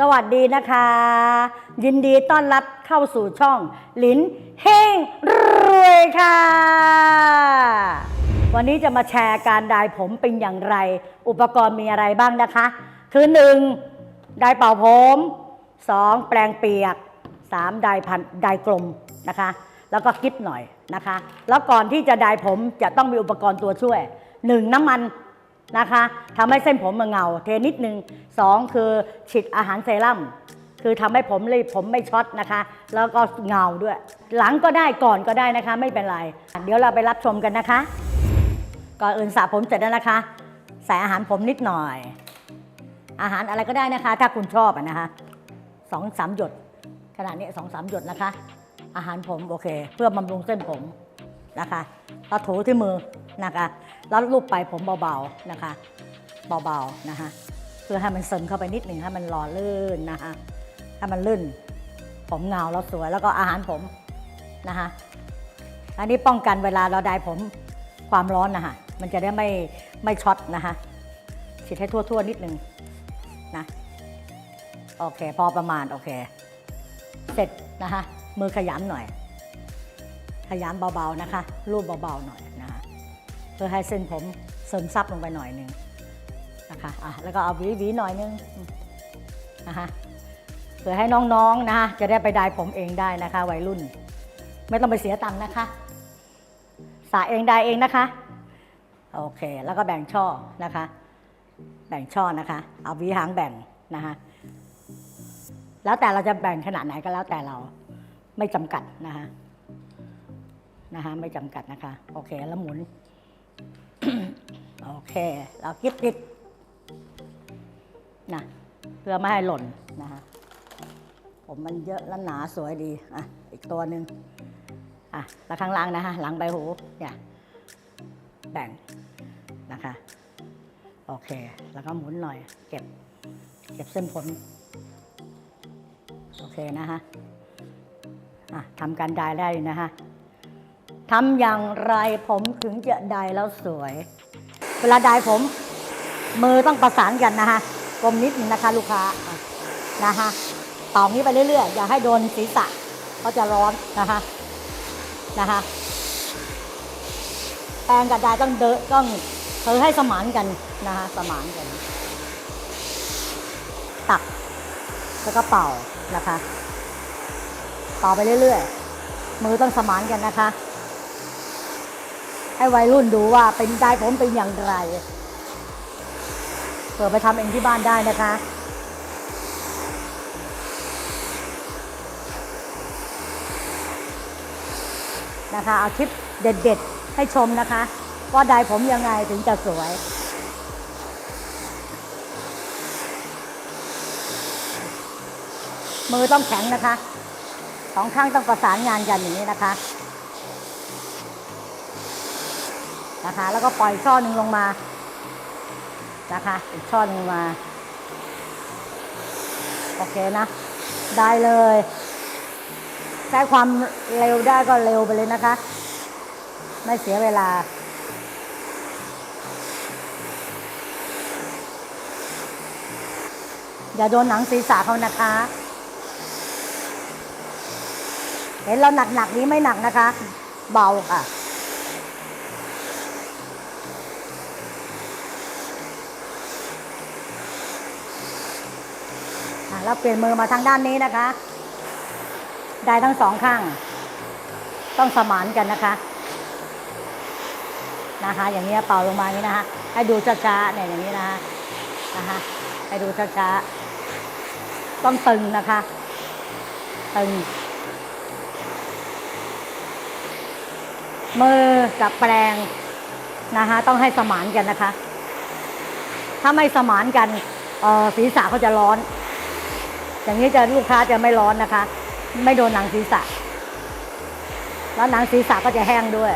สวัสดีนะคะ ยินดีต้อนรับเข้าสู่ช่องหลินเฮงรวยค่ะ วันนี้จะมาแชร์การดายผมเป็นอย่างไร อุปกรณ์มีอะไรบ้างนะคะ คือหนึ่งดายเป่าผมสองแปลงเปียกสามดายพันดายกลมนะคะ แล้วก็กิ๊บหน่อยนะคะ แล้วก่อนที่จะดายผมจะต้องมีอุปกรณ์ตัวช่วยหนึ่งน้ำมัน นะคะทำให้เส้นผมมันเงา เทนิดนึงสองคือฉีดอาหารเซรั่มคือทำให้ผมรีบผมไม่ช็อตนะคะ แล้วก็เงาด้วย หลังก็ได้ก่อนก็ได้นะคะ ไม่เป็นไร เดี๋ยวเราไปรับชมกันนะคะ ก่อนอื่นสระผมเสร็จแล้วนะคะ ใส่อาหารผมนิดหน่อย อาหารอะไรก็ได้นะคะ ถ้าคุณชอบนะคะสองสามหยดขนาดนี้สองสามหยดนะคะ อาหารผมโอเค เพื่อบำรุงเส้นผม นะคะเราถูที่มือนะคะแล้วลูบไปผมเบาๆนะคะเบาๆนะคะเพื่อให้มันซึมเข้าไปนิดหนึ่งให้มันหล่อลื่นนะคะให้มันลื่น ผมเงาแล้วสวยแล้วก็อาหารผมนะคะอันนี้ป้องกันเวลาเราได้ผมความร้อนนะคะมันจะได้ไม่ไม่ช็อตนะคะฉีดให้ทั่วๆนิดนึงนะโอเค พอประมาณโอเค เสร็จนะคะมือขยำหน่อย ขยำเบาๆนะคะ รูปเบาๆหน่อยนะคะเพื่อให้เส้นผมซึมซับลงไปหน่อยหนึงนะคะอะแล้วก็เอาหวีๆหน่อยนึงนะคะเพื่อให้น้องๆนะคะจะได้ไปดายผมเองได้นะคะ วัยรุ่น ไม่ต้องไปเสียตังค์นะคะสระเองได้เองนะคะโอเค แล้วก็แบ่งช่อนะคะ แบ่งช่อนะคะ เอาหวีหางแบ่งนะคะแล้วแต่เราจะแบ่งขนาดไหนก็แล้วแต่เราไม่จำกัดนะคะ นะคะไม่จำกัดนะคะ โอเค แล้วหมุน โอเค เราคิดติดนะเพื่อไม่ให้หล่นนะคะผมมันเยอะและหนาสวยดี อะ อีกตัวหนึ่งอะแล้วข้างล่างนะคะ หลังใบหูเนี่ยแบ่งนะคะ โอเค แล้วก็หมุนหน่อย เก็บ เก็บเส้นผมโอเคนะคะอะทำการดายได้นะฮะ ทำอย่างไรผมถึงจะดายแล้วสวย เวลาดายผม มือต้องประสานกันนะคะกลมนิดนึงนะคะ ลูกค้านะคะต่อนี้ไปเรื่อยๆ อย่าให้โดนศีรษะเขาจะร้อนนะคะนะคะแปรงกับดาต้องเดนต้องเธอให้สมานกันนะคะสมานกัน ตักแล้วก็เป่านะคะเป่าไปเรื่อยๆ มือต้องสมานกันนะคะ ให้วัยรุ่นดูว่าเป็นได้ผมเป็นอย่างไรเปิดไปทำเองที่บ้านได้นะคะนะคะเอาคลิปเด็ดๆ ให้ชมนะคะ ว่าได้ผมยังไงถึงจะสวยมือต้องแข็งนะคะ สองข้างต้องประสานงานกันอย่างนี้นะคะ นะคะ แล้วก็ปล่อยช่อหนึ่งลงมานะคะอีกช่อหนึ่งมา โอเคนะ ได้เลยใช้ความเร็วได้ก็เร็วไปเลยนะคะ ไม่เสียเวลาอย่าโดนหนังศีรษะเขานะคะ เห็นเราหนักๆนี้ไม่หนักนะคะ เบาค่ะ แล้วเปลี่ยนมือมาทางด้านนี้นะคะ ได้ทั้งสองข้าง ต้องสมานกันนะคะ นะคะ อย่างนี้เป่าลงมาอย่างนี้นะคะ ให้ดูช้าๆเนี่ยอย่างนี้นะคะนะคะให้ดูช้าๆต้องตึงนะคะตึงมือกับแปรงนะคะ ต้องให้สมานกันนะคะ ถ้าไม่สมานกันศีรษะเขาจะร้อน อย่างนี้จะลูกค้าจะไม่ร้อนนะคะ ไม่โดนหนังศีรษะ แล้วหนังศีรษะก็จะแห้งด้วย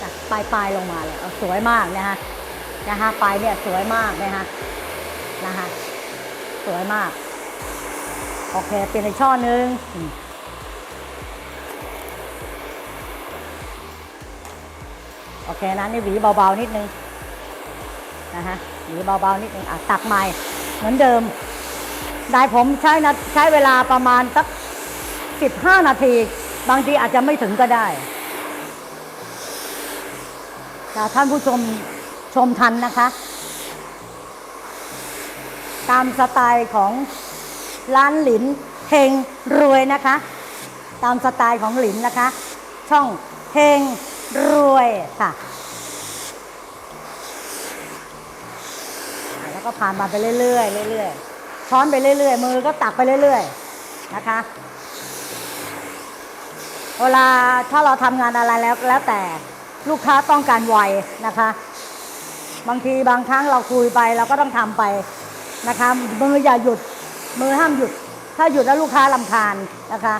จ้ะปลายปลายลงมาเลยสวยมากนะคะนะคะปลายเนี่ยสวยมากนะคะนะคะสวยมาก โอเคเปลี่ยนอีกช่อนึงโอเคนะนี่หวีเบาๆนิดนึงนะคะ หนีเบาๆนิดนึงอะตักใหม่เหมือนเดิม ได้ผมใช้นะใช้เวลาประมาณสัก15นาที บางทีอาจจะไม่ถึงก็ได้แต่ท่านผู้ชมชมทันนะคะ ตามสไตล์ของร้านหลินเฮงรวยนะคะ ตามสไตล์ของหลินนะคะ ช่องเฮงรวยค่ะอะ แล้ว ก็ผ่านมาไปเรื่อยๆเรื่อยๆช้อนไปเรื่อยๆมือก็ตักไปเรื่อย ๆนะคะ เวลาถ้าเราทำงานอะไรแล้วแล้วแต่ลูกค้าต้องการไวนะคะ บางทีบางครั้งเราคุยไปเราก็ต้องทำไปนะคะมืออย่าหยุดมือห้ามหยุด ถ้าหยุดแล้วลูกค้าลำคาญนะคะ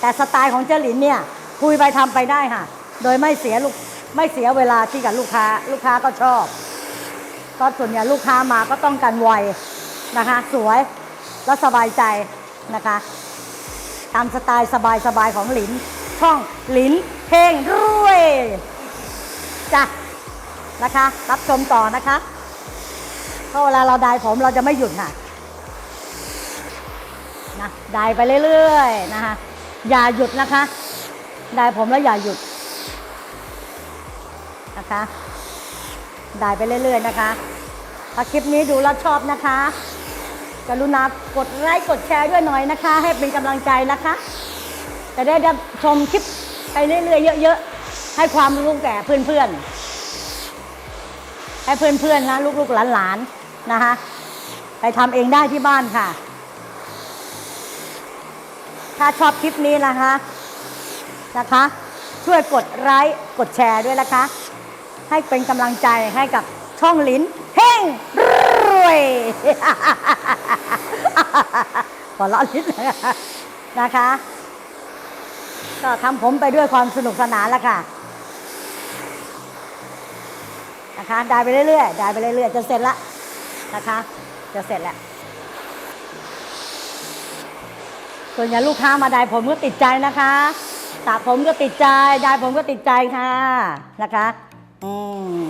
แต่สไตล์ของเจลินเนี่ยคุยไปทำไปได้ค่ะ โดยไม่เสียลูกไม่เสียเวลาที่กับลูกค้า ลูกค้าก็ชอบ ก็ส่วนใหญ่ลูกค้ามาก็ต้องการไวนะคะ สวยและสบายใจนะคะ ตามสไตล์สบายๆของหลิน ช่องหลินเพลงรวยจ้ะนะคะ รับชมต่อนะคะเพราะเวลาเราได้ผมเราจะไม่หยุดค่ะนะได้ไปเรื่อยๆนะคะ อย่าหยุดนะคะ ได้ผมแล้วอย่าหยุดนะคะได้ไปเรื่อยๆนะคะ ถ้าคลิปนี้ดูแล้วชอบนะคะ กรุณากดไลค์กดแชร์ด้วยหน่อยนะคะ ให้เป็นกำลังใจนะคะ จะได้ชมคลิปไปเรื่อยๆเยอะๆ ให้ความรู้แก่เพื่อนๆ ให้เพื่อนๆนะลูกๆหลานๆนะคะ ไปทำเองได้ที่บ้านค่ะ ถ้าชอบคลิปนี้นะคะนะคะ ช่วยกดไลค์กดแชร์ด้วยนะคะ ให้เป็นกำลังใจให้กับช่องลิ้น ฮงรวยขอล้อลิ้นนะคะ ก็ทำผมไปด้วยความสนุกสนานแล้วค่ะนะคะได้ไปเรื่อยๆได้ไปเรื่อยๆจะเสร็จละนะคะ จะเสร็จแล้วส่วนใหญ่ลูกค้ามาได้ผมก็ติดใจนะคะสระผมก็ติดใจได้ผมก็ติดใจค่ะนะคะ อืม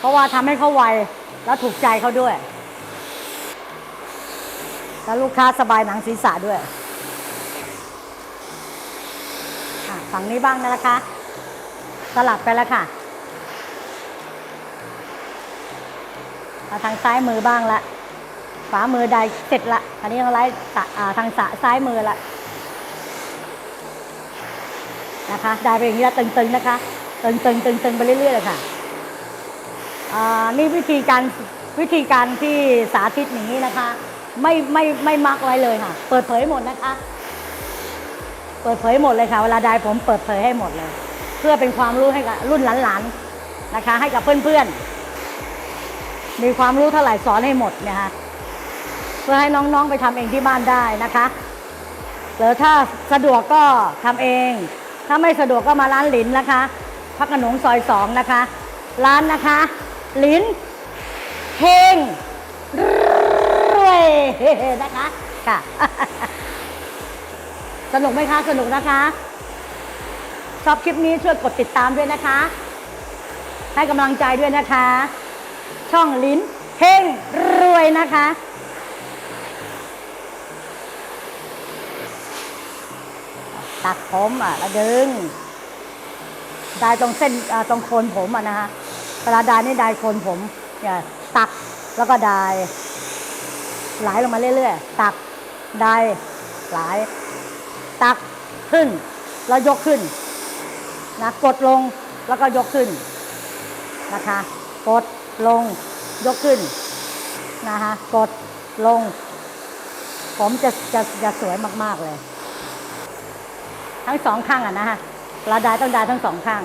เพราะว่าทำให้เขาไวแล้วถูกใจเขาด้วย แล้วลูกค้าสบายหนังศีรษะด้วยฝั่งนี้บ้างนะคะ สลับไปแล้วค่ะมาทางซ้ายมือบ้างละขวามือได้เสร็จละอันนี้เราไล่ทางสะซ้ายมือละนะคะ ได้ไปอย่างนี้ล้วตึงๆนะคะ ตึงๆตึงๆไปเรื่อยๆเลยค่ะ นี่วิธีการวิธีการที่สาธิตอย่างนี้นะคะ ไม่ไม่ไม่มักไว้เลยค่ะ เปิดเผยหมดนะคะ เปิดเผยหมดเลยค่ะ เวลาได้ผมเปิดเผยให้หมดเลย เพื่อเป็นความรู้ให้กับรุ่นหลานๆนะคะ ให้กับเพื่อนๆ มีความรู้เท่าไหร่สอนให้หมดเนะคะเพื่อให้น้องๆไปทำเองที่บ้านได้นะคะหรือถ้าสะดวกก็ทำเอง ถ้าไม่สะดวกก็มาร้านหลินนะคะ พักขนงซอยสองนะคะ ร้านนะคะ ลิ้นเฮงรวยนะคะค่ะ สนุกไหมคะ สนุกนะคะ ชอบคลิปนี้ช่วยกดติดตามด้วยนะคะ ให้กำลังใจด้วยนะคะ ช่องลิ้นเฮงรวยนะคะตัดผมอะแล้วดึง ได้ตรงเส้นตรงโคนผมอะนะฮะ เวลาได้นี่ด้โคนผมอย่าตักแล้วก็ได้ไหลลงมาเรื่อยๆ ตักได้ไหลตักขึ้น แล้วยกขึ้นนะกดลงแล้วก็ยกขึ้นนะคะกดลงยกขึ้นนะคะกดลง ผมจะจะจะสวยมาก ๆ เลย ทั้งสองข้างอะนะฮะเวลาได้ต้องได้ทั้งสองข้าง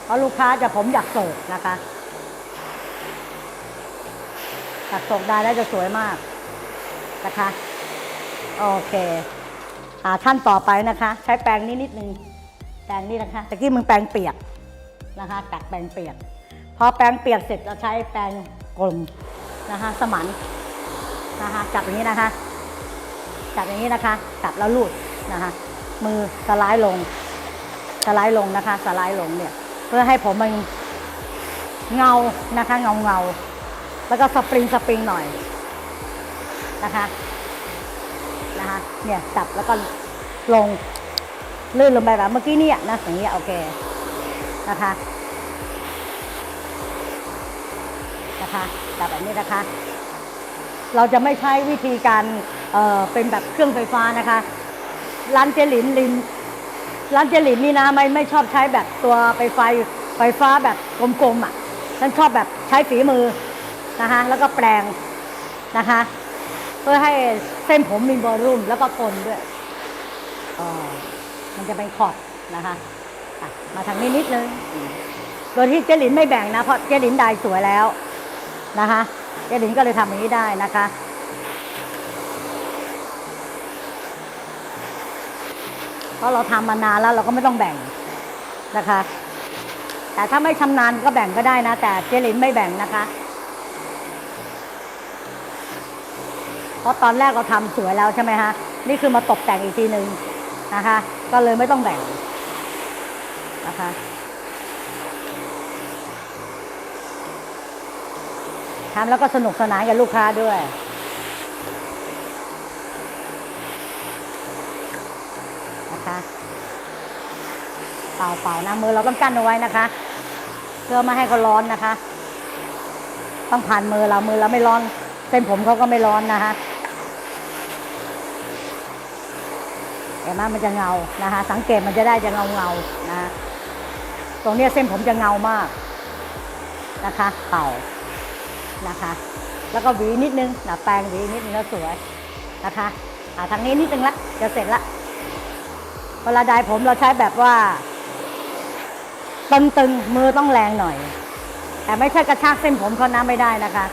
เพ ราะลูกค้าจะผมอยากโศกนะคะอยากโศกได้แล้วจะสวยมากนะคะ โอเคอ่าท่านต่อไปนะคะ ใช้แปรงนี้นิดนึงแปรงนี้นะคะตะกี้มึงแปรงเปียกนะคะกัดแปรงเปียก พอแปรงเปียกเสร็จเราใช้แปรงกลมนะคะสมันนะคะจับอย่างนี้นะคะจับอย่างนี้นะคะจับแล้วลูดนะคะมือสไลด์ลงสไลด์ลงนะคะสไลด์ลงเนี่ย พื่อให้ผมมันเงานะคะเงาเงาแล้วก็สปริงสปริงหน่อยนะคะนะคะเนี่ยจับแล้วก็ลงลื่นลงไปแบบเมื่อกี้เนี่ยนะอย่างเงี้ยโอเคนะคะนะคะจับแบบนี้นะคะ เราจะไม่ใช้วิธีการเออเป็นแบบเครื่องไฟฟ้านะคะร้านเจลินลิน ร้านเจลินนี่นะไม่ไม่ชอบใช้แบบตัวไฟไฟไฟฟ้าแบบกลมๆอะฉันชอบแบบใช้ฝีมือนะคะแล้วก็แปลงนะคะ เพื่อให้เส้นผมมีบอลลุ่มแล้วก็ทนด้วยเออมันจะเป็นขอบนะคะะมาทางนี้นิดนึงโดยที่เจลินไม่แบ่งนะเพราะเจลินได้สวยแล้วนะคะเจลินก็เลยทำอย่างนี้ได้นะคะ เพราะเราทำมานานแล้วเราก็ไม่ต้องแบ่งนะคะ แต่ถ้าไม่ชำนาญก็แบ่งก็ได้นะ แต่เจลินไม่แบ่งนะคะ เพราะตอนแรกเราทำสวยแล้วใช่ไหมฮะนี่คือมาตกแต่งอีกทีหนึ่งนะคะ ก็เลยไม่ต้องแบ่งนะคะทำแล้วก็สนุกสนานกับลูกค้าด้วย เป่าเปล่านะมือเราต้องกั้นเอาไว้นะคะ เพื่อไม่ให้เขาร้อนนะคะ ต้องผ่านมือเรามือเราไม่ร้อนเส้นผมเขาก็ไม่ร้อนนะคะเห็นไหมมันจะเงานะคะ สังเกตมันจะได้จะเงาเงานะะตรงนี้เส้นผมจะเงามากนะคะเป่านะคะ แล้วก็หวีนิดนึงนะแปรงหวีนิดนึงแล้วสวยนะคะอ่าทางนี้นิดนึงละจะเสร็จละเวลาดายผมเราใช้แบบว่า ตึงๆมือต้องแรงหน่อย แต่ไม่ใช่กระชากเส้นผมเขาน้ำไม่ได้นะคะ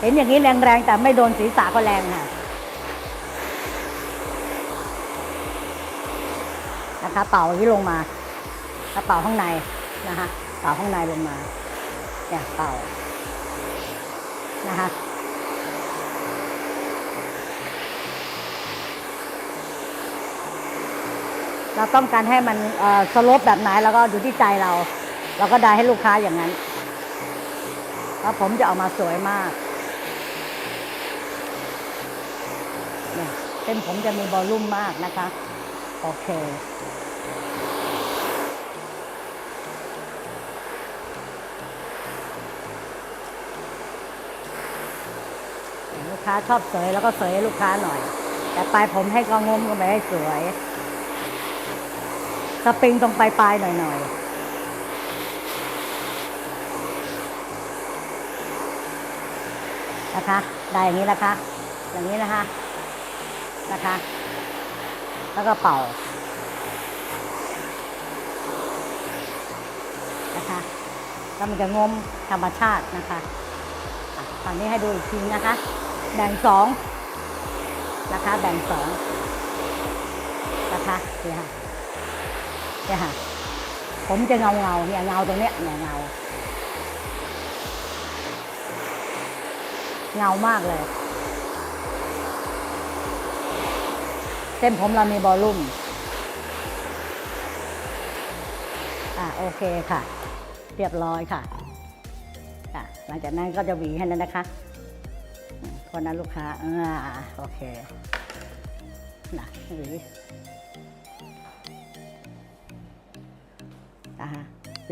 เห็นอย่างนี้แรงๆแต่ไม่โดนศีรษะก็แรงค่ะนะคะเป่าอย่างนี้ลงมากระเป่าข้างในนะคะเป่าข้างในลงมาเนี่ยเป่า เราต้องการให้มันเอ่อสลบแบบไหนแล้วก็อยู่ที่ใจเรา เราก็ได้ให้ลูกค้าอย่างนั้นแล้วผมจะออกมาสวยมากเนี่ยเส้นผมจะมีบอลลุ่มมากนะคะ โอเคลูกค้าชอบเสยแล้วก็เสยให้ลูกค้าหน่อย แต่ปลายผมให้ก็งมกันไปให้สวย สปริงตรงปลายๆหน่อยๆนะคะ ได้อย่างนี้นะคะ อย่างนี้นะคะ นะคะ แล้วก็เป่า นะคะ แล้วมันจะงมธรรมชาตินะคะตอนนี้ให้ดูอีกทีนะคะ แบ่งสองนะคะ แบ่งสองนะคะนี่ค่ะ เนี่ยค่ะผมจะเงาเงาเนี่ยเงาตรงเนี้ยเนี่ยเงา เงามากเลย เส้นผมเรามีบอลลุ่มอะโอเคค่ะ เรียบร้อยค่ะค่ะ หลังจากนั้นก็จะหวีให้แล้วนะคะคนนั้นลูกค้าอ่าโอเคนะหวี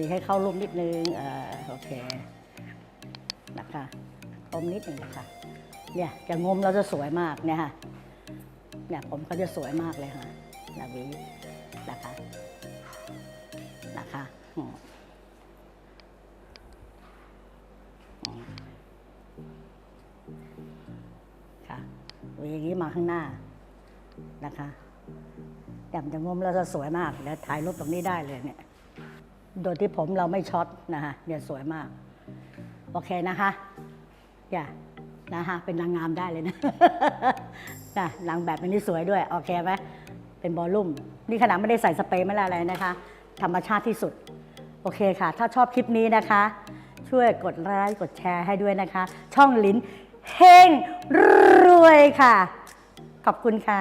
สีให้เข้ารูปนิดนึงเออโอเคนะคะอมนิดหนึ่งนะคะเนี่ยจะงมเราจะสวยมากเนี่ยค่ะเนี่ยผมเขาจะสวยมากเลยค่ะนาวีนะคะนะคะค่ะวีอย่างนี้มาข้างหน้านะคะแต่มันจะงมเราจะสวยมากเดี๋ยวถ่ายรูปตรงนี้ได้เลยเนี่ย โดยที่ผมเราไม่ช็อตนะคะเนี่ยสวยมาก โอเคนะคะอย่านะคะเป็นนางงามได้เลยนะนะนางแบบอันนี้สวยด้วย โอเคไหมเป็นบอลลุ่ม นี่ขนาดไม่ได้ใส่สเปรย์ไม่อะไรนะคะ ธรรมชาติที่สุด โอเคค่ะ ถ้าชอบคลิปนี้นะคะ ช่วยกดไลค์กดแชร์ให้ด้วยนะคะ ช่องลิ้นเฮงรวยค่ะ ขอบคุณค่ะ